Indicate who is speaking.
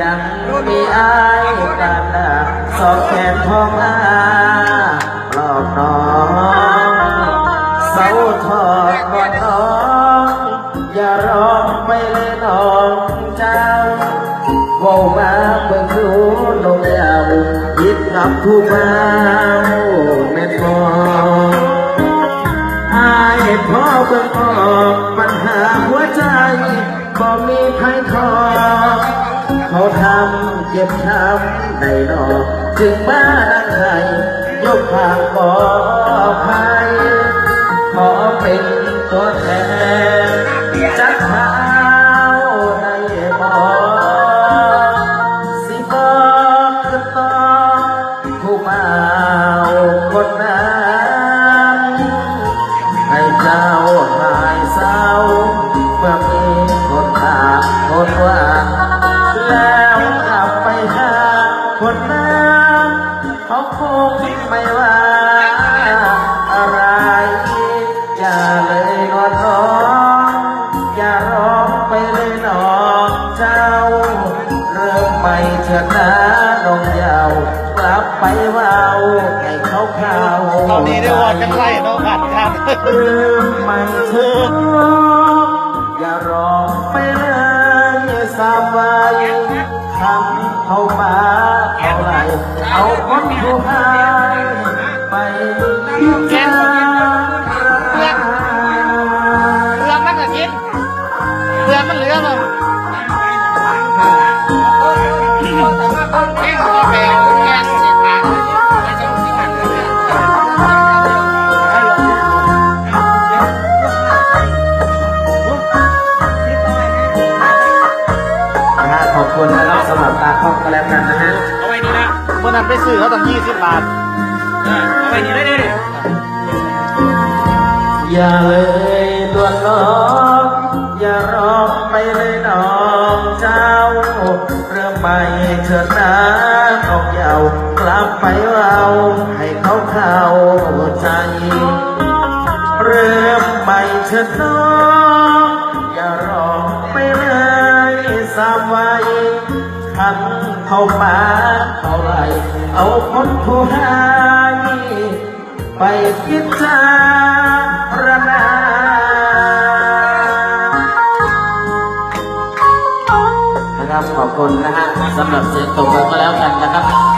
Speaker 1: ยังมีอายกันสอบแขนทองอาปลอบน้องเสาทอดกอนน้อง อย่าร้องไปเลยน้องเจ้าว่ามาเบิ่งดูนกยาวยิบกับผู้บ่าแม่นบออายพ่อเบิ่งออกปัญหาหัวใจ บ่มีไพทอเขาทำเจ็บช้ำในนอกจึงบ้าดังไห้ยกทางบอก เขาคงไม่ว่าอะไร อย่าเลยนอนร้องอย่าร้องไปเลยน้องเจ้า เริ่มไม่เถิดนะน้องยาวกลับไปว่าให้เขาเข้า
Speaker 2: ตอนนี้ได้วอดกันไล่น้องขัดครับ
Speaker 1: ลืมไม่เถิดอย่าร้องไปเลยสามวันทำเข้ามา เอาคนผู้หา คอบกันแล้วกันนะฮะ
Speaker 3: เอาไว้นี่นะ
Speaker 2: เมื่อนั้นไปซื้อเขาตั้งยี่สิบบาท
Speaker 3: เออเอาไว้นี่ได้ดิ
Speaker 1: อย่าเลยด่วน้องอย่าร้องไปเลยน้องเจ้า เริ่มใหม่เถิดนะน้องยาวกลับไปเราให้เขาเข้าใจ เริ่มใหม่เถิดน้องอย่ารอไปเลยสามวั ขันเข้ามาเท่าไหรเอาคนผู้ให้ไปพิจารณานะครับขอบคุณนะฮะสำหรับเสียงตบมือก็แล้วกันนะครับ